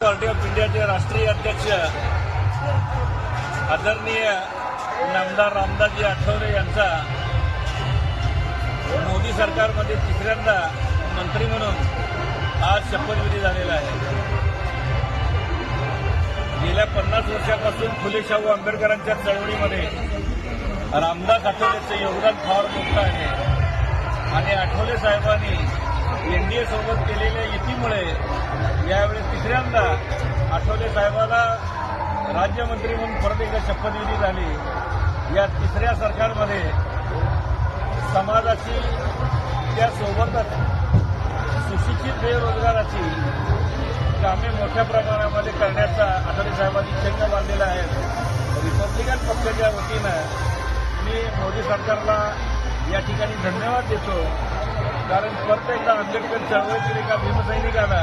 Party of इंडियाचे राष्ट्रीय अध्यक्ष आदरणीय नामदार रामदासजी आठवले यांचा मोदी सरकारमध्ये तिसऱ्यांदा मंत्री म्हणून आज शपथविधी झालेला आहे. गेल्या पन्नास वर्षापासून फुले शाहू आंबेडकरांच्या चळवळीमध्ये रामदास आठवलेचं योगदान फार मोठं आहे. आणि आठवले साहेबांनी एनडीए सोबत केलेल्या युतीमुळे यावेळेस तिसऱ्यांदा आठवले साहेबाला राज्यमंत्री म्हणून परत एकदा शपथविधी झाली. या तिसऱ्या सरकारमध्ये समाजाची त्यासोबतच सुशिक्षित बेरोजगाराची कामे मोठ्या प्रमाणामध्ये करण्याचा आठवले साहेबांनी चंग बांधलेला आहे. रिपब्लिकन पक्षाच्या वतीनं मी मोदी सरकारला या ठिकाणी धन्यवाद देतो. कारण परत एकदा आंबेडकर चळवळीतील एका भीमसैनिकाला